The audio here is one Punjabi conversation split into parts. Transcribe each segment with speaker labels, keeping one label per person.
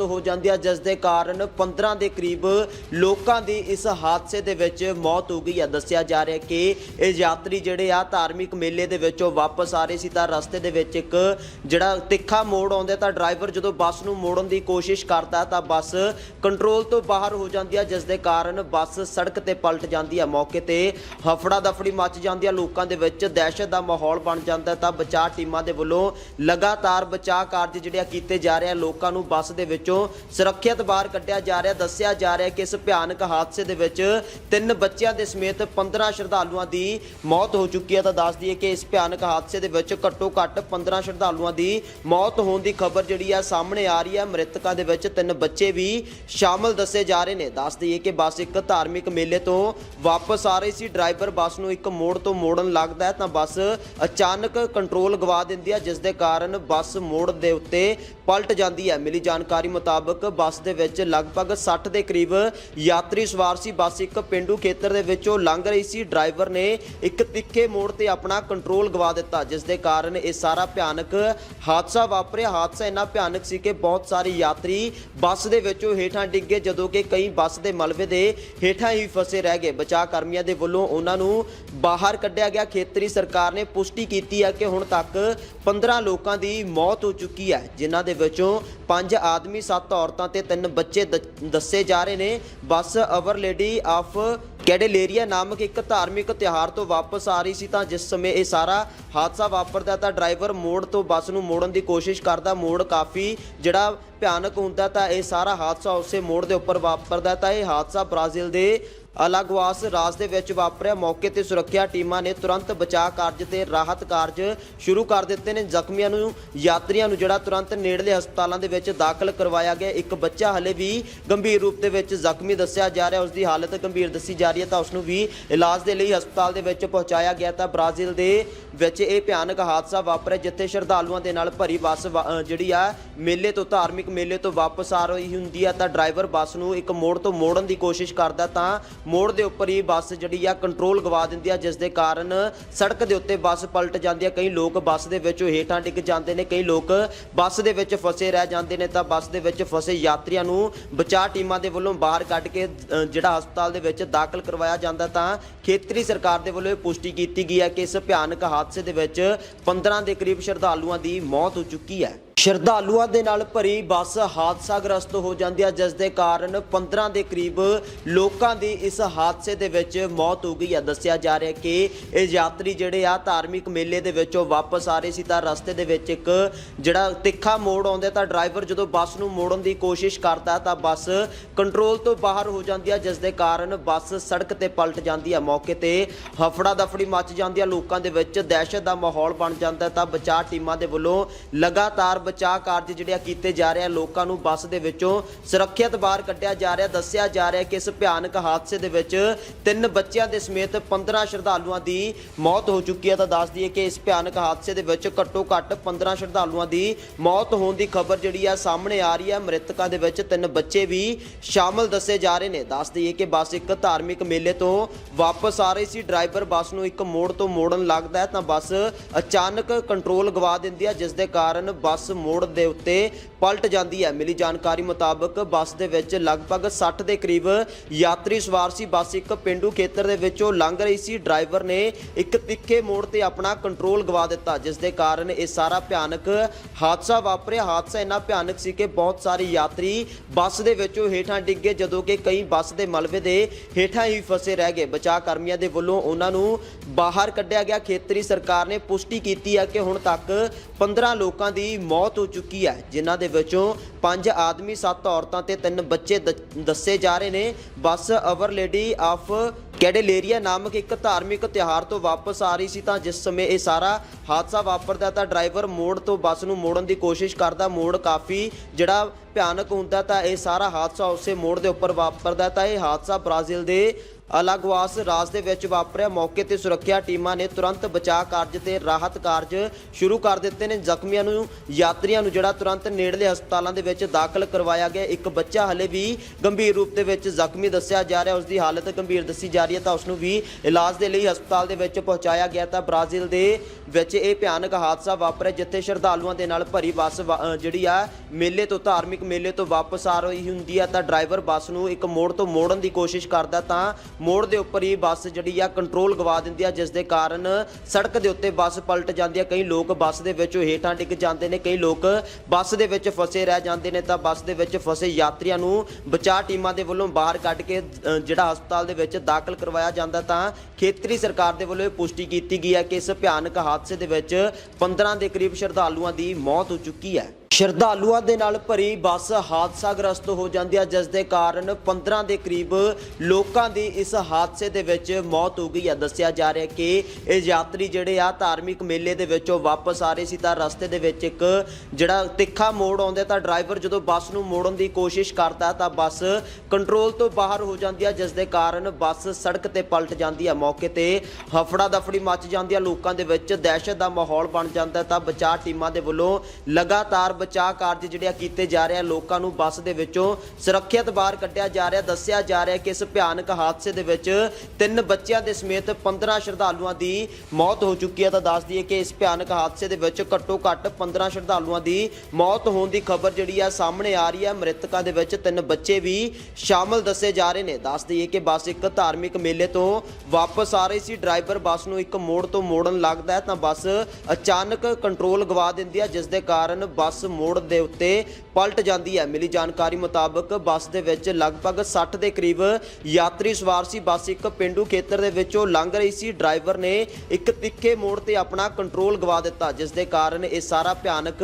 Speaker 1: ਹੋ ਜਾਂਦੀ ਹੈ, ਜਿਸ ਦੇ ਕਾਰਨ 15 ਦੇ ਕਰੀਬ ਲੋਕਾਂ ਦੀ ਇਸ ਹਾਦਸੇ ਦੇ ਵਿੱਚ ਮੌਤ ਹੋ ਗਈ ਹੈ। ਦੱਸਿਆ ਜਾ ਰਿਹਾ ਕਿ ਇਹ ਯਾਤਰੀ ਜਿਹੜੇ ਆ, ਧਾਰਮਿਕ ਮੇਲੇ ਦੇ ਵਿੱਚੋਂ ਵਾਪਸ ਆ ਰਹੇ ਸੀ ਤਾਂ ਰਸਤੇ ਦੇ ਵਿੱਚ ਇੱਕ ਜਿਹੜਾ ਤਿੱਖਾ ਮੋੜ ਆਉਂਦਾ ਤਾਂ ਡਰਾਈਵਰ ਜਦੋਂ ਬੱਸ ਨੂੰ ਮੋੜਨ ਦੀ ਕੋਸ਼ਿਸ਼ ਕਰਦਾ ਤਾਂ ਬੱਸ ਕੰਟਰੋਲ ਤੋਂ ਬਾਹਰ ਹੋ ਜਾਂਦੀ ਹੈ, ਜਿਸ ਦੇ ਕਾਰਨ ਬੱਸ ਸੜਕ ਤੇ ਪਲਟ ਜਾਂਦੀ ਹੈ। ਮੌਕੇ ਤੇ ਹਫੜਾ ਦਫੜੀ ਮੱਚ ਜਾਂਦੀ ਹੈ। ਲੋਕਾਂ ਦੇ ਵਿੱਚ ਦਹਿਸ਼ਤ ਦਾ ਮਾਹੌਲ ਬਣ ਜਾਂਦਾ ਤਾਂ ਬਚਾਅ ਟੀਮਾਂ ਦੇ ਵੱਲੋਂ ਲਗਾਤਾਰ ਬਚਾਅ ਕਾਰਜ ਜਿਹੜੇ ਆ ਕੀਤੇ ਜਾ ਰਹੇ ਆ। ਲੋਕਾਂ ਨੂੰ ਬੱਸ ਦੇ ਵਿੱਚ ਸੁਰੱਖਿਅਤ ਬਾਹਰ ਕੱਢਿਆ ਜਾ ਰਿਹਾ, ਦੱਸਿਆ ਜਾ ਰਿਹਾ ਕਿ ਇਸ ਭਿਆਨਕ ਹਾਦਸੇ ਦੇ ਵਿੱਚ ਤਿੰਨ ਬੱਚਿਆਂ ਦੇ ਸਮੇਤ 15 ਸ਼ਰਧਾਲੂਆਂ ਦੀ ਮੌਤ ਹੋ ਚੁੱਕੀ ਹੈ। ਤਾਂ ਦੱਸ ਦਈਏ ਕਿ ਇਸ ਭਿਆਨਕ ਹਾਦਸੇ ਦੇ ਵਿੱਚ ਘੱਟੋ ਘੱਟ 15 ਸ਼ਰਧਾਲੂਆਂ ਦੀ ਮੌਤ ਹੋਣ ਦੀ ਖਬਰ ਜਿਹੜੀ ਆ ਸਾਹਮਣੇ ਆ ਰਹੀ ਹੈ। ਮ੍ਰਿਤਕਾਂ ਦੇ ਵਿੱਚ ਤਿੰਨ ਬੱਚੇ ਵੀ ਸ਼ਾਮਲ ਦੱਸੇ ਜਾ ਰਹੇ ਨੇ। ਦੱਸ ਦਈਏ ਕਿ ਬੱਸ ਇੱਕ ਧਾਰਮਿਕ ਮੇਲੇ ਤੋਂ ਵਾਪਸ ਆ ਰਹੀ ਸੀ। ਡਰਾਈਵਰ ਬੱਸ ਨੂੰ ਇੱਕ ਮੋੜ ਤੋਂ ਮੋੜਨ ਲੱਗਦਾ ਹੈ, ਤਾਂ ਬੱਸ ਅਚਾਨਕ ਕੰਟਰੋਲ ਗਵਾ ਦਿੰਦੀ ਹੈ, ਜਿਸ ਦੇ ਕਾਰਨ ਬੱਸ ਮੋੜ ਦੇ ਉੱਤੇ ਪਲਟ ਜਾਂਦੀ ਹੈ। ਮਿਲੀ ਜਾਣਕਾਰੀ ਮੁਤਾਬਕ ਬੱਸ ਦੇ ਵਿੱਚ ਲਗਭਗ 60 ਦੇ ਕਰੀਬ ਯਾਤਰੀ ਸਵਾਰ ਸੀ। ਬੱਸ ਇੱਕ ਪਿੰਡੂ ਖੇਤਰ ਦੇ ਵਿੱਚੋਂ ਲੰਘ ਰਹੀ ਸੀ। ਡਰਾਈਵਰ ਨੇ ਇੱਕ ਤਿੱਖੇ ਮੋੜ ਤੇ ਆਪਣਾ ਕੰਟਰੋਲ ਗਵਾ ਦਿੱਤਾ, ਜਿਸ ਦੇ ਕਾਰਨ ਇਹ ਸਾਰਾ ਭਿਆਨਕ ਹਾਦਸਾ ਵਾਪਰਿਆ। ਹਾਦਸਾ ਇੰਨਾ ਭਿਆਨਕ ਸੀ ਕਿ ਬਹੁਤ ਸਾਰੇ ਯਾਤਰੀ ਬੱਸ ਦੇ ਵਿੱਚੋਂ ਹੇਠਾਂ ਡਿੱਗੇ ਜਦੋਂ ਕਿ ਕਈ ਬੱਸ ਦੇ ਮਲਬੇ ਦੇ ਹੇਠਾਂ ਹੀ ਫਸੇ ਰਹਿ ਗਏ। ਬਚਾਅ ਕਰਮੀਆਂ ਦੇ ਵੱਲੋਂ ਉਹਨਾਂ ਨੂੰ ਬਾਹਰ ਕੱਢਿਆ ਗਿਆ। ਖੇਤਰੀ ਸਰਕਾਰ ਨੇ ਪੁਸ਼ਟੀ ਕੀਤੀ ਹੈ ਕਿ ਹੁਣ ਤੱਕ 15 ਲੋਕਾਂ ਦੀ ਮੌਤ ਹੋ ਚੁੱਕੀ ਹੈ, ਜਿਨ੍ਹਾਂ ਦੇ ਵਿੱਚੋਂ 5 ਆਦਮੀ 7 ਔਰਤਾਂ ਤੇ 3 ਬੱਚੇ ਦ- ਦੱਸੇ ਜਾ ਰਹੇ ਨੇ। ਬੱਸ ਅਵਰ ਲੇਡੀ ਆਫ ਕੈਡੇਲੇਰੀਆ ਨਾਮਕ ਇੱਕ ਧਾਰਮਿਕ ਤਿਉਹਾਰ ਤੋਂ ਵਾਪਸ ਆ ਰਹੀ ਸੀ ਤਾਂ ਜਿਸ ਸਮੇਂ ਇਹ ਸਾਰਾ ਹਾਦਸਾ ਵਾਪਰਦਾ ਤਾਂ ਡਰਾਈਵਰ ਮੋੜ ਤੋਂ ਬੱਸ ਨੂੰ ਮੋੜਨ ਦੀ ਕੋਸ਼ਿਸ਼ ਕਰਦਾ। ਮੋੜ ਕਾਫੀ ਜਿਹੜਾ ਭਿਆਨਕ ਹੁੰਦਾ ਤਾਂ ਇਹ ਸਾਰਾ ਹਾਦਸਾ ਉਸੇ ਮੋੜ ਦੇ ਉੱਪਰ ਵਾਪਰਦਾ ਤਾਂ ਇਹ ਹਾਦਸਾ ਬ੍ਰਾਜ਼ੀਲ ਦੇ ਅਲਾਗਵਾਸ ਰਾਜ ਦੇ ਵਿੱਚ ਵਾਪਰਿਆ ਮੌਕੇ ਤੇ ਸੁਰੱਖਿਆ ਟੀਮਾਂ ਨੇ ਤੁਰੰਤ ਬਚਾਅ ਕਾਰਜ ਤੇ ਰਾਹਤ ਕਾਰਜ ਸ਼ੁਰੂ ਕਰ ਦਿੱਤੇ ਨੇ। ਜ਼ਖਮੀਆਂ ਨੂੰ, ਯਾਤਰੀਆਂ ਨੂੰ ਜਿਹੜਾ ਤੁਰੰਤ ਨੇੜਲੇ ਹਸਪਤਾਲਾਂ ਦੇ ਵਿੱਚ ਦਾਖਲ ਕਰਵਾਇਆ ਗਿਆ। ਇੱਕ ਬੱਚਾ ਹਲੇ ਵੀ ਗੰਭੀਰ ਰੂਪ ਦੇ ਵਿੱਚ ਜ਼ਖਮੀ ਦੱਸਿਆ ਜਾ ਰਿਹਾ। ਉਸ ਦੀ ਹਾਲਤ ਗੰਭੀਰ ਦੱਸੀ ਜਾ ਰਹੀ ਹੈ ਤਾਂ ਉਸ ਨੂੰ ਵੀ ਇਲਾਜ ਦੇ ਲਈ ਹਸਪਤਾਲ ਦੇ ਵਿੱਚ ਪਹੁੰਚਾਇਆ ਗਿਆ ਤਾਂ ਬ੍ਰਾਜ਼ੀਲ ਦੇ ਵਿੱਚ ਇਹ ਭਿਆਨਕ ਹਾਦਸਾ ਵਾਪਰਿਆ, ਜਿੱਥੇ ਸ਼ਰਧਾਲੂਆਂ ਦੇ ਨਾਲ ਭਰੀ ਬੱਸ ਵਾ- ਜਿਹੜੀ ਆ, ਮੇਲੇ ਤੋਂ, ਧਾਰਮਿਕ ਮੇਲੇ ਤੋਂ ਵਾਪਸ ਆ ਰਹੀ ਹੁੰਦੀ ਆ ਤਾਂ ਡਰਾਈਵਰ ਬੱਸ ਨੂੰ ਇੱਕ ਮੋੜ ਤੋਂ ਮੋੜਨ ਦੀ ਕੋਸ਼ਿਸ਼ ਕਰਦਾ ਤਾਂ ਮੋੜ ਦੇ ਉੱਪਰ ਹੀ ਬੱਸ ਜਿਹੜੀ ਆ ਕੰਟਰੋਲ ਗਵਾ ਦਿੰਦੀ ਆ, ਜਿਸ ਦੇ ਕਾਰਨ ਸੜਕ ਦੇ ਉੱਤੇ ਬੱਸ ਪਲਟ ਜਾਂਦੀ ਆ। ਕਈ ਲੋਕ ਬੱਸ ਦੇ ਵਿੱਚੋਂ ਹੇਠਾਂ ਡਿੱਗ ਜਾਂਦੇ ਨੇ, ਕਈ ਲੋਕ ਬੱਸ ਦੇ ਵਿੱਚ ਫਸੇ ਰਹਿ ਜਾਂਦੇ ਨੇ ਤਾਂ ਬੱਸ ਦੇ ਵਿੱਚ ਫਸੇ ਯਾਤਰੀਆਂ ਨੂੰ ਬਚਾਅ ਟੀਮਾਂ ਦੇ ਵੱਲੋਂ ਬਾਹਰ ਕੱਢ ਕੇ ਜਿਹੜਾ ਹਸਪਤਾਲ ਦੇ ਵਿੱਚ ਦਾਖਲ ਕਰਵਾਇਆ ਜਾਂਦਾ ਤਾਂ ਖੇਤਰੀ ਸਰਕਾਰ ਦੇ ਵੱਲੋਂ ਇਹ ਪੁਸ਼ਟੀ ਕੀਤੀ ਗਈ ਹੈ ਕਿ ਇਸ ਭਿਆਨਕ ਹਾਦਸੇ ਦੇ ਵਿੱਚ 15 ਦੇ ਕਰੀਬ ਸ਼ਰਧਾਲੂਆਂ ਦੀ ਮੌਤ ਹੋ ਚੁੱਕੀ ਹੈ। ਸ਼ਰਧਾਲੂਆਂ ਦੇ ਨਾਲ ਭਰੀ ਬੱਸ ਹਾਦਸਾਗ੍ਰਸਤ ਹੋ ਜਾਂਦੀ ਹੈ, ਜਿਸ ਦੇ ਕਾਰਨ 15 ਦੇ ਕਰੀਬ ਲੋਕਾਂ ਦੀ ਇਸ ਹਾਦਸੇ ਦੇ ਵਿੱਚ ਮੌਤ ਹੋ ਗਈ ਹੈ। ਦੱਸਿਆ ਜਾ ਰਿਹਾ ਕਿ ਇਹ ਯਾਤਰੀ ਜਿਹੜੇ ਆ, ਧਾਰਮਿਕ ਮੇਲੇ ਦੇ ਵਿੱਚੋਂ ਵਾਪਸ ਆ ਰਹੇ ਸੀ ਤਾਂ ਰਸਤੇ ਦੇ ਵਿੱਚ ਇੱਕ ਜਿਹੜਾ ਤਿੱਖਾ ਮੋੜ ਆਉਂਦਾ ਤਾਂ ਡਰਾਈਵਰ ਜਦੋਂ ਬੱਸ ਨੂੰ ਮੋੜਨ ਦੀ ਕੋਸ਼ਿਸ਼ ਕਰਦਾ ਤਾਂ ਬੱਸ ਕੰਟਰੋਲ ਤੋਂ ਬਾਹਰ ਹੋ ਜਾਂਦੀ ਹੈ, ਜਿਸ ਦੇ ਕਾਰਨ ਬੱਸ ਸੜਕ ਤੇ ਪਲਟ ਜਾਂਦੀ ਹੈ। ਮੌਕੇ ਤੇ ਹਫੜਾ ਦਫੜੀ ਮੱਚ ਜਾਂਦੀ ਹੈ। ਲੋਕਾਂ ਦੇ ਵਿੱਚ ਦਹਿਸ਼ਤ ਦਾ ਮਾਹੌਲ ਬਣ ਜਾਂਦਾ ਤਾਂ ਬਚਾਅ ਟੀਮਾਂ ਦੇ ਵੱਲੋਂ ਲਗਾਤਾਰ ਬਚਾਅ ਕਾਰਜ ਜਿਹੜੇ ਆ ਕੀਤੇ ਜਾ ਰਹੇ ਆ, ਲੋਕਾਂ ਨੂੰ ਬੱਸ ਦੇ ਵਿੱਚੋਂ ਸੁਰੱਖਿਅਤ ਬਾਹਰ ਕੱਢਿਆ ਜਾ ਰਿਹਾ। ਦੱਸਿਆ ਜਾ ਰਿਹਾ ਕਿ ਇਸ ਭਿਆਨਕ ਹਾਦਸੇ ਦੇ ਵਿੱਚ ਤਿੰਨ ਬੱਚਿਆਂ ਦੇ ਸਮੇਤ 15 ਸ਼ਰਧਾਲੂਆਂ ਦੀ ਮੌਤ ਹੋ ਚੁੱਕੀ ਹੈ। ਤਾਂ ਦੱਸ ਦਈਏ ਕਿ ਇਸ ਭਿਆਨਕ ਹਾਦਸੇ ਦੇ ਵਿੱਚ ਘੱਟੋ ਘੱਟ 15 ਸ਼ਰਧਾਲੂਆਂ ਦੀ ਮੌਤ ਹੋਣ ਦੀ ਖਬਰ ਜਿਹੜੀ ਆ ਸਾਹਮਣੇ ਆ ਰਹੀ ਹੈ। ਮ੍ਰਿਤਕਾਂ ਦੇ ਵਿੱਚ ਤਿੰਨ ਬੱਚੇ ਵੀ ਸ਼ਾਮਲ ਦੱਸੇ ਜਾ ਰਹੇ ਨੇ। ਦੱਸ ਦਈਏ ਕਿ ਬੱਸ ਇੱਕ ਧਾਰਮਿਕ ਮੇਲੇ ਤੋਂ ਵਾਪਸ ਆ ਰਹੀ ਸੀ। ਡਰਾਈਵਰ ਬੱਸ ਨੂੰ ਇੱਕ ਮੋੜ ਤੋਂ ਮੋੜਨ ਲੱਗਦਾ ਹੈ ਤਾਂ ਬੱਸ ਅਚਾਨਕ ਕੰਟਰੋਲ ਗਵਾ ਦਿੰਦੀ ਹੈ, ਜਿਸ ਦੇ ਕਾਰਨ ਬੱਸ ਮੋੜ ਦੇ ਉੱਤੇ ਪਲਟ ਜਾਂਦੀ ਹੈ। ਮਿਲੀ ਜਾਣਕਾਰੀ ਮੁਤਾਬਕ ਬੱਸ ਦੇ ਵਿੱਚ ਲਗਭਗ 60 ਦੇ ਕਰੀਬ ਯਾਤਰੀ ਸਵਾਰ ਸੀ। ਬੱਸ ਇੱਕ ਪਿੰਡੂ ਖੇਤਰ ਦੇ ਵਿੱਚੋਂ ਲੰਘ ਰਹੀ ਸੀ। ਡਰਾਈਵਰ ਨੇ ਇੱਕ ਤਿੱਖੇ ਮੋੜ ਤੇ ਆਪਣਾ ਕੰਟਰੋਲ ਗਵਾ ਦਿੱਤਾ, ਜਿਸ ਦੇ ਕਾਰਨ ਇਹ ਸਾਰਾ ਭਿਆਨਕ ਹਾਦਸਾ ਵਾਪਰਿਆ। ਹਾਦਸਾ ਇੰਨਾ ਭਿਆਨਕ ਸੀ ਕਿ ਬਹੁਤ ਸਾਰੇ ਯਾਤਰੀ ਬੱਸ ਦੇ ਵਿੱਚੋਂ ਹੇਠਾਂ ਡਿੱਗ ਗਏ, ਜਦੋਂ ਕਿ ਕਈ ਬੱਸ ਦੇ ਮਲਬੇ ਦੇ ਹੇਠਾਂ ਹੀ ਫਸੇ ਰਹਿ ਗਏ। ਬਚਾਅ ਕਰਮੀਆਂ ਦੇ ਵੱਲੋਂ ਉਹਨਾਂ ਨੂੰ ਬਾਹਰ ਕੱਢਿਆ ਗਿਆ। ਖੇਤਰੀ ਸਰਕਾਰ ਨੇ ਪੁਸ਼ਟੀ ਕੀਤੀ ਹੈ ਕਿ ਹੁਣ ਤੱਕ 15 ਲੋਕਾਂ ਦੀ ਮੌਤ ਮੌਤ ਹੋ ਚੁੱਕੀ ਹੈ, ਜਿਨ੍ਹਾਂ ਦੇ ਵਿੱਚੋਂ 5 ਆਦਮੀ 7 ਔਰਤਾਂ ਤੇ 3 ਬੱਚੇ ਦ- ਦੱਸੇ ਜਾ ਰਹੇ ਨੇ। ਬੱਸ ਅਵਰ ਲੇਡੀ ਆਫ ਕੈਡੇਲੇਰੀਆ ਨਾਮਕ ਇੱਕ ਧਾਰਮਿਕ ਤਿਉਹਾਰ ਤੋਂ ਵਾਪਸ ਆ ਰਹੀ ਸੀ, ਤਾਂ ਜਿਸ ਸਮੇਂ ਇਹ ਸਾਰਾ ਹਾਦਸਾ ਵਾਪਰਦਾ, ਤਾਂ ਡਰਾਈਵਰ ਮੋੜ ਤੋਂ ਬੱਸ ਨੂੰ ਮੋੜਨ ਦੀ ਕੋਸ਼ਿਸ਼ ਕਰਦਾ। ਮੋੜ ਕਾਫੀ ਜਿਹੜਾ ਭਿਆਨਕ ਹੁੰਦਾ, ਤਾਂ ਇਹ ਸਾਰਾ ਹਾਦਸਾ ਉਸੇ ਮੋੜ ਦੇ ਉੱਪਰ ਵਾਪਰਦਾ, ਤਾਂ ਇਹ ਹਾਦਸਾ ਬ੍ਰਾਜ਼ੀਲ ਦੇ ਅਲਗਵਾਸ ਰਾਜ ਦੇ ਵਿੱਚ ਵਾਪਰਿਆ। ਮੌਕੇ ਤੇ ਸੁਰੱਖਿਆ ਟੀਮਾਂ ਨੇ ਤੁਰੰਤ ਬਚਾਅ ਕਾਰਜ ਤੇ ਰਾਹਤ ਕਾਰਜ ਸ਼ੁਰੂ ਕਰ ਦਿੱਤੇ ਨੇ। ਜ਼ਖਮੀਆਂ ਨੂੰ, ਯਾਤਰੀਆਂ ਨੂੰ ਜਿਹੜਾ ਤੁਰੰਤ ਨੇੜਲੇ ਹਸਪਤਾਲਾਂ ਦੇ ਵਿੱਚ ਦਾਖਲ ਕਰਵਾਇਆ ਗਿਆ। ਇੱਕ ਬੱਚਾ ਹਲੇ ਵੀ ਗੰਭੀਰ ਰੂਪ ਦੇ ਵਿੱਚ ਜ਼ਖਮੀ ਦੱਸਿਆ ਜਾ ਰਿਹਾ। ਉਸ ਦੀ ਹਾਲਤ ਗੰਭੀਰ ਦੱਸੀ ਜਾ ਰਹੀ ਹੈ ਤਾਂ ਉਸ ਨੂੰ ਵੀ ਇਲਾਜ ਦੇ ਲਈ ਹਸਪਤਾਲ ਦੇ ਵਿੱਚ ਪਹੁੰਚਾਇਆ ਗਿਆ ਤਾਂ ਬ੍ਰਾਜ਼ੀਲ ਦੇ ਵਿੱਚ ਇਹ ਭਿਆਨਕ ਹਾਦਸਾ ਵਾਪਰਿਆ, ਜਿੱਥੇ ਸ਼ਰਧਾਲੂਆਂ ਦੇ ਨਾਲ ਭਰੀ ਬੱਸ ਵਾ- ਜਿਹੜੀ ਆ, ਮੇਲੇ ਤੋਂ, ਧਾਰਮਿਕ ਮੇਲੇ ਤੋਂ ਵਾਪਸ ਆ ਰਹੀ ਹੁੰਦੀ ਆ ਤਾਂ ਡਰਾਈਵਰ ਬੱਸ ਨੂੰ ਇੱਕ ਮੋੜ ਤੋਂ ਮੋੜਨ ਦੀ ਕੋਸ਼ਿਸ਼ ਕਰਦਾ ਤਾਂ ਮੋੜ ਦੇ ਉੱਪਰ ਹੀ ਬੱਸ ਜਿਹੜੀ ਆ ਕੰਟਰੋਲ ਗਵਾ ਦਿੰਦੀ ਆ, ਜਿਸ ਦੇ ਕਾਰਨ ਸੜਕ ਦੇ ਉੱਤੇ ਬੱਸ ਪਲਟ ਜਾਂਦੀ ਆ। ਕਈ ਲੋਕ ਬੱਸ ਦੇ ਵਿੱਚੋਂ ਹੇਠਾਂ ਡਿੱਗ ਜਾਂਦੇ ਨੇ, ਕਈ ਲੋਕ ਬੱਸ ਦੇ ਵਿੱਚ ਫਸੇ ਰਹਿ ਜਾਂਦੇ ਨੇ, ਤਾਂ ਬੱਸ ਦੇ ਵਿੱਚ ਫਸੇ ਯਾਤਰੀਆਂ ਨੂੰ ਬਚਾਅ ਟੀਮਾਂ ਦੇ ਵੱਲੋਂ ਬਾਹਰ ਕੱਢ ਕੇ ਜਿਹੜਾ ਹਸਪਤਾਲ ਦੇ ਵਿੱਚ ਦਾਖਲ ਕਰਵਾਇਆ ਜਾਂਦਾ। ਤਾਂ ਖੇਤਰੀ ਸਰਕਾਰ ਦੇ ਵੱਲੋਂ ਇਹ ਪੁਸ਼ਟੀ ਕੀਤੀ ਗਈ ਹੈ ਕਿ ਇਸ ਭਿਆਨਕ ਹਾਦਸੇ ਦੇ ਵਿੱਚ 15 ਦੇ ਕਰੀਬ ਸ਼ਰਧਾਲੂਆਂ ਦੀ ਮੌਤ ਹੋ ਚੁੱਕੀ ਹੈ। ਸ਼ਰਧਾਲੂਆਂ ਦੇ ਨਾਲ ਭਰੀ ਬੱਸ ਹਾਦਸਾਗ੍ਰਸਤ ਹੋ ਜਾਂਦੀ ਹੈ, ਜਿਸ ਦੇ ਕਾਰਨ 15 ਦੇ ਕਰੀਬ ਲੋਕਾਂ ਦੀ ਇਸ ਹਾਦਸੇ ਦੇ ਵਿੱਚ ਮੌਤ ਹੋ ਗਈ ਹੈ। ਦੱਸਿਆ ਜਾ ਰਿਹਾ ਕਿ ਇਹ ਯਾਤਰੀ ਜਿਹੜੇ ਆ, ਧਾਰਮਿਕ ਮੇਲੇ ਦੇ ਵਿੱਚੋਂ ਵਾਪਸ ਆ ਰਹੇ ਸੀ ਤਾਂ ਰਸਤੇ ਦੇ ਵਿੱਚ ਇੱਕ ਜਿਹੜਾ ਤਿੱਖਾ ਮੋੜ ਆਉਂਦਾ ਤਾਂ ਡਰਾਈਵਰ ਜਦੋਂ ਬੱਸ ਨੂੰ ਮੋੜਨ ਦੀ ਕੋਸ਼ਿਸ਼ ਕਰਦਾ ਤਾਂ ਬੱਸ ਕੰਟਰੋਲ ਤੋਂ ਬਾਹਰ ਹੋ ਜਾਂਦੀ ਹੈ, ਜਿਸ ਦੇ ਕਾਰਨ ਬੱਸ ਸੜਕ ਤੇ ਪਲਟ ਜਾਂਦੀ ਹੈ। ਮੌਕੇ ਤੇ ਹਫੜਾ ਦਫੜੀ ਮੱਚ ਜਾਂਦੀ ਹੈ। ਲੋਕਾਂ ਦੇ ਵਿੱਚ ਦਹਿਸ਼ਤ ਦਾ ਮਾਹੌਲ ਬਣ ਜਾਂਦਾ ਤਾਂ ਬਚਾਅ ਟੀਮਾਂ ਦੇ ਵੱਲੋਂ ਲਗਾਤਾਰ ਬਚਾਅ ਕਾਰਜ ਜਿਹੜੇ ਆ ਕੀਤੇ ਜਾ ਰਹੇ ਆ, ਲੋਕਾਂ ਨੂੰ ਬੱਸ ਦੇ ਵਿੱਚੋਂ ਸੁਰੱਖਿਅਤ ਬਾਹਰ ਕੱਢਿਆ ਜਾ ਰਿਹਾ। ਦੱਸਿਆ ਜਾ ਰਿਹਾ ਕਿ ਇਸ ਭਿਆਨਕ ਹਾਦਸੇ ਦੇ ਵਿੱਚ ਤਿੰਨ ਬੱਚਿਆਂ ਦੇ ਸਮੇਤ 15 ਸ਼ਰਧਾਲੂਆਂ ਦੀ ਮੌਤ ਹੋ ਚੁੱਕੀ ਹੈ। ਤਾਂ ਦੱਸ ਦਈਏ ਕਿ ਇਸ ਭਿਆਨਕ ਹਾਦਸੇ ਦੇ ਵਿੱਚ ਘੱਟੋ ਘੱਟ 15 ਸ਼ਰਧਾਲੂਆਂ ਦੀ ਮੌਤ ਹੋਣ ਦੀ ਖਬਰ ਜਿਹੜੀ ਆ ਸਾਹਮਣੇ ਆ ਰਹੀ ਹੈ। ਮ੍ਰਿਤਕਾਂ ਦੇ ਵਿੱਚ ਤਿੰਨ ਬੱਚੇ ਵੀ ਸ਼ਾਮਲ ਦੱਸੇ ਜਾ ਰਹੇ ਨੇ। ਦੱਸ ਦਈਏ ਕਿ ਬੱਸ ਇੱਕ ਧਾਰਮਿਕ ਮੇਲੇ ਤੋਂ ਵਾਪਸ ਆ ਰਹੀ ਸੀ। ਡਰਾਈਵਰ ਬੱਸ ਨੂੰ ਇੱਕ ਮੋੜ ਤੋਂ ਮੋੜਨ ਲੱਗਦਾ ਤਾਂ ਬੱਸ ਅਚਾਨਕ ਕੰਟਰੋਲ ਗਵਾ ਦਿੰਦੀ ਹੈ, ਜਿਸ ਦੇ ਕਾਰਨ ਬੱਸ ਮੋੜ ਦੇ ਉੱਤੇ ਪਲਟ ਜਾਂਦੀ ਹੈ। ਮਿਲੀ ਜਾਣਕਾਰੀ ਮੁਤਾਬਕ ਬੱਸ ਦੇ ਵਿੱਚ ਲਗਭਗ 60 ਦੇ ਕਰੀਬ ਯਾਤਰੀ ਸਵਾਰ ਸੀ। ਬੱਸ ਇੱਕ ਪਿੰਡੂ ਖੇਤਰ ਦੇ ਵਿੱਚੋਂ ਲੰਘ ਰਹੀ ਸੀ। ਡਰਾਈਵਰ ਨੇ ਇੱਕ ਤਿੱਖੇ ਮੋੜ ਤੇ ਆਪਣਾ ਕੰਟਰੋਲ ਗਵਾ ਦਿੱਤਾ, ਜਿਸ ਦੇ ਕਾਰਨ ਇਹ ਸਾਰਾ ਭਿਆਨਕ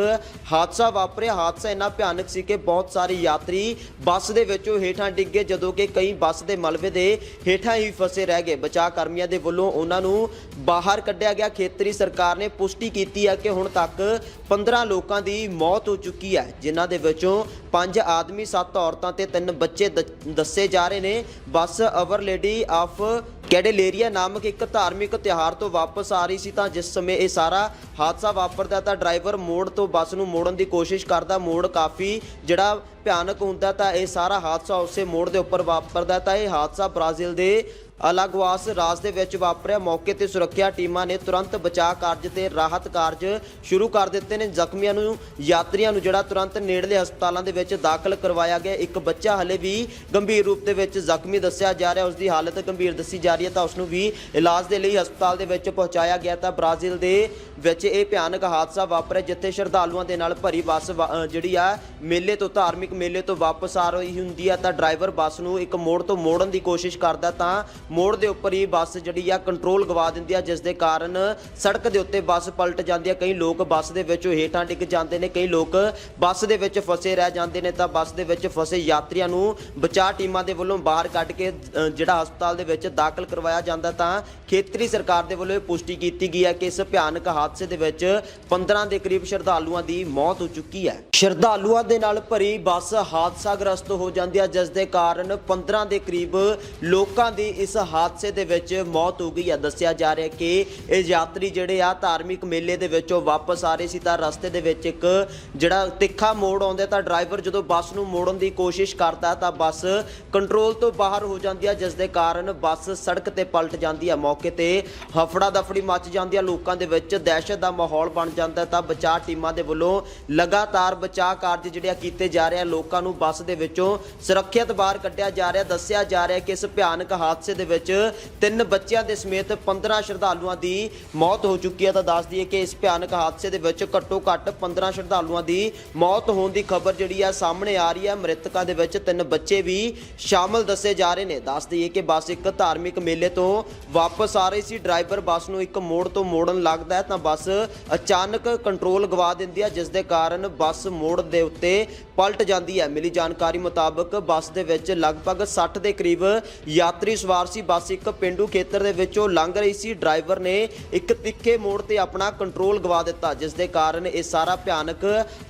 Speaker 1: ਹਾਦਸਾ ਵਾਪਰਿਆ। ਹਾਦਸਾ ਇੰਨਾ ਭਿਆਨਕ ਸੀ ਕਿ ਬਹੁਤ ਸਾਰੇ ਯਾਤਰੀ ਬੱਸ ਦੇ ਵਿੱਚੋਂ ਹੇਠਾਂ ਡਿੱਗੇ ਜਦੋਂ ਕਿ ਕਈ ਬੱਸ ਦੇ ਮਲਬੇ ਦੇ ਹੇਠਾਂ ਹੀ ਫਸੇ ਰਹਿ ਗਏ। ਬਚਾਅ ਕਰਮੀਆਂ ਦੇ ਵੱਲੋਂ ਉਹਨਾਂ ਨੂੰ ਬਾਹਰ ਕੱਢਿਆ ਗਿਆ। ਖੇਤਰੀ ਸਰਕਾਰ ਨੇ ਪੁਸ਼ਟੀ ਕੀਤੀ ਹੈ ਕਿ ਹੁਣ ਤੱਕ 15 ਲੋਕਾਂ ਦੀ ਮੌਤ ਹੋ ਚੁੱਕੀ ਹੈ, ਜਿਨ੍ਹਾਂ ਦੇ ਵਿੱਚੋਂ 5 ਆਦਮੀ 7 ਔਰਤਾਂ ਤੇ 3 ਬੱਚੇ ਦ- ਦੱਸੇ ਜਾ ਰਹੇ ਨੇ। ਬੱਸ ਅਵਰ ਲੇਡੀ ਆਫ ਕੈਡੇਲੇਰੀਆ ਨਾਮਕ ਇੱਕ ਧਾਰਮਿਕ ਤਿਉਹਾਰ ਤੋਂ ਵਾਪਸ ਆ ਰਹੀ ਸੀ ਤਾਂ ਜਿਸ ਸਮੇਂ ਇਹ ਸਾਰਾ ਹਾਦਸਾ ਵਾਪਰਦਾ ਤਾਂ ਡਰਾਈਵਰ ਮੋੜ ਤੋਂ ਬੱਸ ਨੂੰ ਮੋੜਨ ਦੀ ਕੋਸ਼ਿਸ਼ ਕਰਦਾ, ਮੋੜ ਕਾਫੀ ਜਿਹੜਾ ਭਿਆਨਕ ਹੁੰਦਾ ਤਾਂ ਇਹ ਸਾਰਾ ਹਾਦਸਾ ਉਸੇ ਮੋੜ ਦੇ ਉੱਪਰ ਵਾਪਰਦਾ ਤਾਂ ਇਹ ਹਾਦਸਾ ਬ੍ਰਾਜ਼ੀਲ ਦੇ ਅਲਾਗਵਾਸ ਰਾਜ ਦੇ ਵਿੱਚ ਵਾਪਰਿਆ। ਮੌਕੇ ਤੇ ਸੁਰੱਖਿਆ ਟੀਮਾਂ ਨੇ ਤੁਰੰਤ ਬਚਾਅ ਕਾਰਜ ਤੇ ਰਾਹਤ ਕਾਰਜ ਸ਼ੁਰੂ ਕਰ ਦਿੱਤੇ ਨੇ। ਜ਼ਖਮੀਆਂ ਨੂੰ, ਯਾਤਰੀਆਂ ਨੂੰ ਜਿਹੜਾ ਤੁਰੰਤ ਨੇੜਲੇ ਹਸਪਤਾਲਾਂ ਦੇ ਵਿੱਚ ਦਾਖਲ ਕਰਵਾਇਆ ਗਿਆ। ਇੱਕ ਬੱਚਾ ਹਲੇ ਵੀ ਗੰਭੀਰ ਰੂਪ ਦੇ ਵਿੱਚ ਜ਼ਖਮੀ ਦੱਸਿਆ ਜਾ ਰਿਹਾ ਉਸ ਦੀ ਹਾਲਤ ਗੰਭੀਰ ਦੱਸੀ ਜਾ ਰਹੀ ਹੈ ਤਾਂ ਉਸ ਨੂੰ ਵੀ ਇਲਾਜ ਦੇ ਲਈ ਹਸਪਤਾਲ ਦੇ ਵਿੱਚ ਪਹੁੰਚਾਇਆ ਗਿਆ ਤਾਂ ਬ੍ਰਾਜ਼ੀਲ ਦੇ ਵਿੱਚ ਇਹ ਭਿਆਨਕ ਹਾਦਸਾ ਵਾਪਰਿਆ ਜਿੱਥੇ ਸ਼ਰਧਾਲੂਆਂ ਦੇ ਨਾਲ ਭਰੀ ਬੱਸ ਜਿਹੜੀ ਆ, ਮੇਲੇ ਤੋਂ ਧਾਰਮਿਕ ਮੇਲੇ ਤੋਂ ਵਾਪਸ ਆ ਰਹੀ ਹੁੰਦੀ ਆ ਤਾਂ ਡਰਾਈਵਰ ਬੱਸ ਨੂੰ ਇੱਕ ਮੋੜ ਤੋਂ ਮੋੜਨ ਦੀ ਕੋਸ਼ਿਸ਼ ਕਰਦਾ ਤਾਂ ਮੋੜ ਦੇ ਉੱਪਰ ਹੀ ਬੱਸ ਜਿਹੜੀ ਆ ਕੰਟਰੋਲ ਗਵਾ ਦਿੰਦੀ ਆ, ਜਿਸ ਦੇ ਕਾਰਨ ਸੜਕ ਦੇ ਉੱਤੇ ਬੱਸ ਪਲਟ ਜਾਂਦੀ ਆ। ਕਈ ਲੋਕ ਬੱਸ ਦੇ ਵਿੱਚੋਂ ਹੇਠਾਂ ਡਿੱਗ ਜਾਂਦੇ ਨੇ, ਕਈ ਲੋਕ ਬੱਸ ਦੇ ਵਿੱਚ ਫਸੇ ਰਹਿ ਜਾਂਦੇ ਨੇ ਤਾਂ ਬੱਸ ਦੇ ਵਿੱਚ ਫਸੇ ਯਾਤਰੀਆਂ ਨੂੰ ਬਚਾਅ ਟੀਮਾਂ ਦੇ ਵੱਲੋਂ ਬਾਹਰ ਕੱਢ ਕੇ ਜਿਹੜਾ ਹਸਪਤਾਲ ਦੇ ਵਿੱਚ ਦਾਖਲ ਕਰਵਾਇਆ ਜਾਂਦਾ ਤਾਂ ਖੇਤਰੀ ਸਰਕਾਰ ਦੇ ਵੱਲੋਂ ਇਹ ਪੁਸ਼ਟੀ ਕੀਤੀ ਗਈ ਹੈ ਕਿ ਇਸ ਭਿਆਨਕ ਹਾਦਸੇ ਦੇ ਵਿੱਚ 15 ਦੇ ਕਰੀਬ ਸ਼ਰਧਾਲੂਆਂ ਦੀ ਮੌਤ ਹੋ ਚੁੱਕੀ ਹੈ। ਸ਼ਰਧਾਲੂਆਂ ਦੇ ਨਾਲ ਭਰੀ ਬੱਸ ਹਾਦਸਾਗ੍ਰਸਤ ਹੋ ਜਾਂਦੀ ਹੈ, ਜਿਸ ਦੇ ਕਾਰਨ 15 ਦੇ ਕਰੀਬ ਲੋਕਾਂ ਦੀ ਇਸ ਹਾਦਸੇ ਦੇ ਵਿੱਚ ਮੌਤ ਹੋ ਗਈ ਹੈ। ਦੱਸਿਆ ਜਾ ਰਿਹਾ ਕਿ ਇਹ ਯਾਤਰੀ ਜਿਹੜੇ ਆ, ਧਾਰਮਿਕ ਮੇਲੇ ਦੇ ਵਿੱਚੋਂ ਵਾਪਸ ਆ ਰਹੇ ਸੀ ਤਾਂ ਰਸਤੇ ਦੇ ਵਿੱਚ ਇੱਕ ਜਿਹੜਾ ਤਿੱਖਾ ਮੋੜ ਆਉਂਦਾ ਤਾਂ ਡਰਾਈਵਰ ਜਦੋਂ ਬੱਸ ਨੂੰ ਮੋੜਨ ਦੀ ਕੋਸ਼ਿਸ਼ ਕਰਦਾ ਤਾਂ ਬੱਸ ਕੰਟਰੋਲ ਤੋਂ ਬਾਹਰ ਹੋ ਜਾਂਦੀ ਹੈ, ਜਿਸ ਦੇ ਕਾਰਨ ਬੱਸ ਸੜਕ ਤੇ ਪਲਟ ਜਾਂਦੀ ਹੈ ਮੌਕੇ ਤੇ ਹਫੜਾ ਦਫੜੀ ਮੱਚ ਜਾਂਦੀ ਹੈ ਲੋਕਾਂ ਦੇ ਵਿੱਚ ਦਹਿਸ਼ਤ ਦਾ ਮਾਹੌਲ ਬਣ ਜਾਂਦਾ ਹੈ। ਤਾਂ ਬਚਾਅ ਟੀਮਾਂ ਦੇ ਵੱਲੋਂ ਲਗਾਤਾਰ ਬਚਾਅ ਕਾਰਜ ਜਿਹੜੇ ਕੀਤੇ ਜਾ ਰਹੇ ਆ। ਲੋਕਾਂ ਨੂੰ ਬੱਸ ਦੇ ਵਿੱਚੋਂ ਸੁਰੱਖਿਅਤ ਬਾਹਰ ਕੱਢਿਆ ਜਾ ਰਿਹਾ। ਦੱਸਿਆ ਜਾ ਰਿਹਾ ਕਿ ਇਸ ਭਿਆਨਕ ਹਾਦਸੇ ਦੇ ਵਿੱਚ ਤਿੰਨ ਬੱਚਿਆਂ ਦੇ ਸਮੇਤ 15 ਸ਼ਰਧਾਲੂਆਂ ਦੀ ਮੌਤ ਹੋ ਚੁੱਕੀ ਹੈ ਤਾਂ ਦੱਸ ਦਈਏ ਕਿ ਇਸ ਭਿਆਨਕ ਹਾਦਸੇ ਦੇ ਵਿੱਚ ਘੱਟੋ ਘੱਟ 15 ਸ਼ਰਧਾਲੂਆਂ ਦੀ ਮੌਤ ਹੋਣ ਦੀ ਖਬਰ ਜਿਹੜੀ ਆ ਸਾਹਮਣੇ ਆ ਰਹੀ ਹੈ ਮ੍ਰਿਤਕਾਂ ਦੇ ਵਿੱਚ ਤਿੰਨ ਬੱਚੇ ਵੀ ਸ਼ਾਮਲ ਦੱਸੇ ਜਾ ਰਹੇ ਨੇ। ਦੱਸ ਦਈਏ ਕਿ ਬੱਸ ਇੱਕ ਧਾਰਮਿਕ ਮੇਲੇ ਤੋਂ ਵਾਪਸ ਆ ਰਹੀ ਸੀ। ਡਰਾਈਵਰ ਬੱਸ ਨੂੰ ਇੱਕ ਮੋੜ ਤੋਂ ਮੋੜਨ ਲੱਗਦਾ ਹੈ ਤਾਂ ਬੱਸ ਅਚਾਨਕ ਕੰਟਰੋਲ ਗਵਾ ਦਿੰਦੀ ਹੈ, ਜਿਸ ਦੇ ਕਾਰਨ ਬੱਸ ਮੋੜ ਦੇ ਉੱਤੇ ਪਲਟ ਜਾਂਦੀ ਹੈ। ਮਿਲੀ ਜਾਣਕਾਰੀ ਮੁਤਾਬਕ ਬੱਸ ਦੇ ਵਿੱਚ ਲਗਭਗ 60 ਦੇ ਕਰੀਬ ਯਾਤਰੀ ਸਵਾਰ ਸੀ। ਬੱਸ ਇੱਕ ਪਿੰਡੂ ਖੇਤਰ ਦੇ ਵਿੱਚੋਂ ਲੰਘ ਰਹੀ ਸੀ। ਡਰਾਈਵਰ ਨੇ ਇੱਕ ਤਿੱਖੇ ਮੋੜ ਤੇ ਆਪਣਾ ਕੰਟਰੋਲ ਗਵਾ ਦਿੱਤਾ, ਜਿਸ ਦੇ ਕਾਰਨ ਇਹ ਸਾਰਾ ਭਿਆਨਕ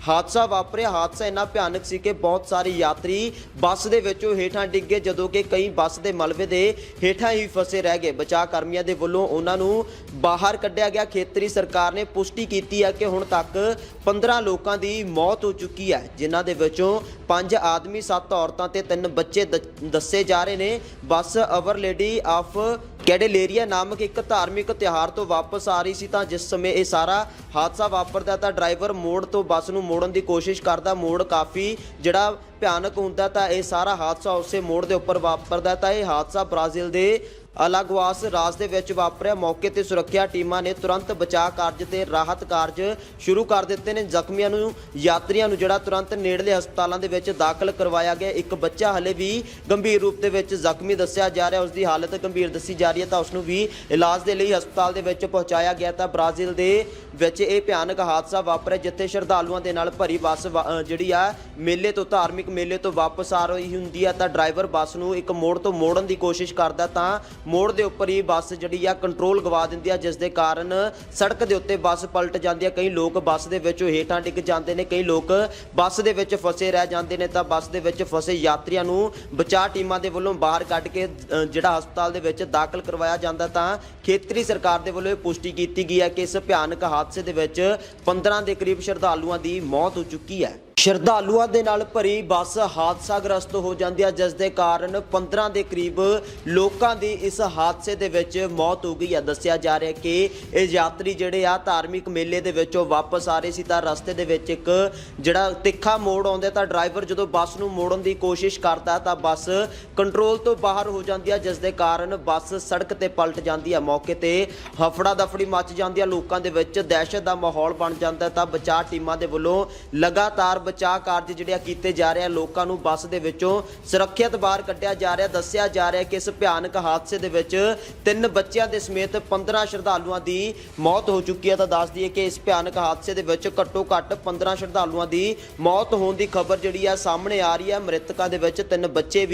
Speaker 1: ਹਾਦਸਾ ਵਾਪਰਿਆ। ਹਾਦਸਾ ਇੰਨਾ ਭਿਆਨਕ ਸੀ ਕਿ ਬਹੁਤ ਸਾਰੇ ਯਾਤਰੀ ਬੱਸ ਦੇ ਵਿੱਚੋਂ ਹੇਠਾਂ ਡਿੱਗੇ ਜਦੋਂ ਕਿ ਕਈ ਬੱਸ ਦੇ ਮਲਬੇ ਦੇ ਹੇਠਾਂ ਹੀ ਫਸੇ ਰਹਿ ਗਏ। ਬਚਾਅ ਕਰਮੀਆਂ ਦੇ ਵੱਲੋਂ ਉਹਨਾਂ ਨੂੰ ਬਾਹਰ ਕੱਢਿਆ ਗਿਆ। ਖੇਤਰੀ ਸਰਕਾਰ ਨੇ ਪੁਸ਼ਟੀ ਕੀਤੀ ਹੈ ਕਿ ਹੁਣ ਤੱਕ 15 ਲੋਕਾਂ ਦੀ ਮੌਤ ਹੋ ਚੁੱਕੀ ਹੈ, ਜਿਨ੍ਹਾਂ ਦੇ ਵਿੱਚੋਂ 5 ਆਦਮੀ 7 ਔਰਤਾਂ ਤੇ 3 ਬੱਚੇ ਦ- ਦੱਸੇ ਜਾ ਰਹੇ ਨੇ। ਬੱਸ ਅਵਰ ਲੇਡੀ ਆਫ ਕੈਡੇਲੇਰੀਆ ਨਾਮਕ ਇੱਕ ਧਾਰਮਿਕ ਤਿਉਹਾਰ ਤੋਂ ਵਾਪਸ ਆ ਰਹੀ ਸੀ, ਤਾਂ ਜਿਸ ਸਮੇਂ ਇਹ ਸਾਰਾ ਹਾਦਸਾ ਵਾਪਰਦਾ ਤਾਂ ਡਰਾਈਵਰ ਮੋੜ ਤੋਂ ਬੱਸ ਨੂੰ ਮੋੜਨ ਦੀ ਕੋਸ਼ਿਸ਼ ਕਰਦਾ। ਮੋੜ ਕਾਫੀ ਜਿਹੜਾ ਭਿਆਨਕ ਹੁੰਦਾ ਤਾਂ ਇਹ ਸਾਰਾ ਹਾਦਸਾ ਉਸੇ ਮੋੜ ਦੇ ਉੱਪਰ ਵਾਪਰਦਾ ਤਾਂ ਇਹ ਹਾਦਸਾ ਬ੍ਰਾਜ਼ੀਲ ਦੇ ਅਲਾਗਵਾਸ ਰਾਜ ਦੇ ਵਿੱਚ ਵਾਪਰਿਆ। ਮੌਕੇ ਤੇ ਸੁਰੱਖਿਆ ਟੀਮਾਂ ਨੇ ਤੁਰੰਤ ਬਚਾਅ ਕਾਰਜ ਤੇ ਰਾਹਤ ਕਾਰਜ ਸ਼ੁਰੂ ਕਰ ਦਿੱਤੇ ਨੇ। ਜ਼ਖਮੀਆਂ ਨੂੰ, ਯਾਤਰੀਆਂ ਨੂੰ ਜਿਹੜਾ ਤੁਰੰਤ ਨੇੜਲੇ ਹਸਪਤਾਲਾਂ ਦੇ ਵਿੱਚ ਦਾਖਲ ਕਰਵਾਇਆ ਗਿਆ। ਇੱਕ ਬੱਚਾ ਹਲੇ ਵੀ ਗੰਭੀਰ ਰੂਪ ਦੇ ਵਿੱਚ ਜ਼ਖਮੀ ਦੱਸਿਆ ਜਾ ਰਿਹਾ। ਉਸ ਦੀ ਹਾਲਤ ਗੰਭੀਰ ਦੱਸੀ ਜਾ ਰਹੀ ਹੈ ਤਾਂ ਉਸ ਨੂੰ ਵੀ ਇਲਾਜ ਦੇ ਲਈ ਹਸਪਤਾਲ ਦੇ ਵਿੱਚ ਪਹੁੰਚਾਇਆ ਗਿਆ। ਤਾਂ ਬ੍ਰਾਜ਼ੀਲ ਦੇ ਵਿੱਚ ਇਹ ਭਿਆਨਕ ਹਾਦਸਾ ਵਾਪਰਿਆ, ਜਿੱਥੇ ਸ਼ਰਧਾਲੂਆਂ ਦੇ ਨਾਲ ਭਰੀ ਬੱਸ ਵਾ- ਜਿਹੜੀ ਆ, ਮੇਲੇ ਤੋਂ ਧਾਰਮਿਕ ਮੇਲੇ ਤੋਂ ਵਾਪਸ ਆ ਰਹੀ ਹੁੰਦੀ ਆ ਤਾਂ ਡਰਾਈਵਰ ਬੱਸ ਨੂੰ ਇੱਕ ਮੋੜ ਤੋਂ ਮੋੜਨ ਦੀ ਕੋਸ਼ਿਸ਼ ਕਰਦਾ ਤਾਂ ਮੋੜ ਦੇ ਉੱਪਰ ਹੀ ਬੱਸ ਜਿਹੜੀ ਆ ਕੰਟਰੋਲ ਗਵਾ ਦਿੰਦੀ ਆ, ਜਿਸ ਦੇ ਕਾਰਨ ਸੜਕ ਦੇ ਉੱਤੇ ਬੱਸ ਪਲਟ ਜਾਂਦੀ ਆ। ਕਈ ਲੋਕ ਬੱਸ ਦੇ ਵਿੱਚੋਂ ਹੇਠਾਂ ਡਿੱਗ ਜਾਂਦੇ ਨੇ, ਕਈ ਲੋਕ ਬੱਸ ਦੇ ਵਿੱਚ ਫਸੇ ਰਹਿ ਜਾਂਦੇ ਨੇ ਤਾਂ ਬੱਸ ਦੇ ਵਿੱਚ ਫਸੇ ਯਾਤਰੀਆਂ ਨੂੰ ਬਚਾਅ ਟੀਮਾਂ ਦੇ ਵੱਲੋਂ ਬਾਹਰ ਕੱਢ ਕੇ ਜਿਹੜਾ ਹਸਪਤਾਲ ਦੇ ਵਿੱਚ ਦਾਖਲ ਕਰਵਾਇਆ ਜਾਂਦਾ ਤਾਂ ਖੇਤਰੀ ਸਰਕਾਰ ਦੇ ਵੱਲੋਂ ਇਹ ਪੁਸ਼ਟੀ ਕੀਤੀ ਗਈ ਹੈ ਕਿ ਇਸ ਭਿਆਨਕ ਹਾਦਸੇ ਦੇ ਵਿੱਚ 15 ਦੇ ਕਰੀਬ ਸ਼ਰਧਾਲੂਆਂ ਦੀ ਮੌਤ ਹੋ ਚੁੱਕੀ ਹੈ। ਸ਼ਰਧਾਲੂਆਂ ਦੇ ਨਾਲ ਭਰੀ ਬੱਸ ਹਾਦਸਾਗ੍ਰਸਤ ਹੋ ਜਾਂਦੀ ਹੈ, ਜਿਸ ਦੇ ਕਾਰਨ 15 ਦੇ ਕਰੀਬ ਲੋਕਾਂ ਦੀ ਇਸ ਹਾਦਸੇ ਦੇ ਵਿੱਚ ਮੌਤ ਹੋ ਗਈ ਹੈ। ਦੱਸਿਆ ਜਾ ਰਿਹਾ ਕਿ ਇਹ ਯਾਤਰੀ ਜਿਹੜੇ ਆ, ਧਾਰਮਿਕ ਮੇਲੇ ਦੇ ਵਿੱਚੋਂ ਵਾਪਸ ਆ ਰਹੇ ਸੀ ਤਾਂ ਰਸਤੇ ਦੇ ਵਿੱਚ ਇੱਕ ਜਿਹੜਾ ਤਿੱਖਾ ਮੋੜ ਆਉਂਦਾ ਤਾਂ ਡਰਾਈਵਰ ਜਦੋਂ ਬੱਸ ਨੂੰ ਮੋੜਨ ਦੀ ਕੋਸ਼ਿਸ਼ ਕਰਦਾ ਤਾਂ ਬੱਸ ਕੰਟਰੋਲ ਤੋਂ ਬਾਹਰ ਹੋ ਜਾਂਦੀ ਹੈ, ਜਿਸ ਦੇ ਕਾਰਨ ਬੱਸ ਸੜਕ ਤੇ ਪਲਟ ਜਾਂਦੀ ਹੈ। ਮੌਕੇ ਤੇ ਹਫੜਾ ਦਫੜੀ ਮੱਚ ਜਾਂਦੀ ਹੈ। ਲੋਕਾਂ ਦੇ ਵਿੱਚ ਦਹਿਸ਼ਤ ਦਾ ਮਾਹੌਲ ਬਣ ਜਾਂਦਾ ਤਾਂ ਬਚਾਅ ਟੀਮਾਂ ਦੇ ਵੱਲੋਂ ਲਗਾਤਾਰ ਬਚਾਅ ਕਾਰਜ ਜਿਹੜੇ ਕੀਤੇ ਜਾ ਰਹੇ ਆ, ਲੋਕਾਂ ਨੂੰ ਬੱਸ ਦੇ ਵਿੱਚੋਂ ਸੁਰੱਖਿਅਤ ਬਾਹਰ ਕੱਢਿਆ ਜਾ ਰਿਹਾ। ਦੱਸਿਆ ਜਾ ਰਿਹਾ ਕਿ ਇਸ ਭਿਆਨਕ ਹਾਦਸੇ ਦੇ ਵਿੱਚ ਤਿੰਨ ਬੱਚਿਆਂ ਦੇ ਸਮੇਤ 15 ਸ਼ਰਧਾਲੂਆਂ ਦੀ ਮੌਤ ਹੋ ਚੁੱਕੀ ਹੈ। ਤਾਂ ਦੱਸ ਦਈਏ ਕਿ ਇਸ ਭਿਆਨਕ ਹਾਦਸੇ ਦੇ ਵਿੱਚ ਘੱਟੋ ਘੱਟ 15 ਸ਼ਰਧਾਲੂਆਂ ਦੀ ਮੌਤ ਹੋਣ ਦੀ ਖਬਰ ਜਿਹੜੀ ਆ ਸਾਹਮਣੇ ਆ ਰਹੀ ਹੈ। ਮ੍ਰਿਤਕਾਂ ਦੇ ਵਿੱਚ ਤਿੰਨ ਬੱਚੇ ਵੀ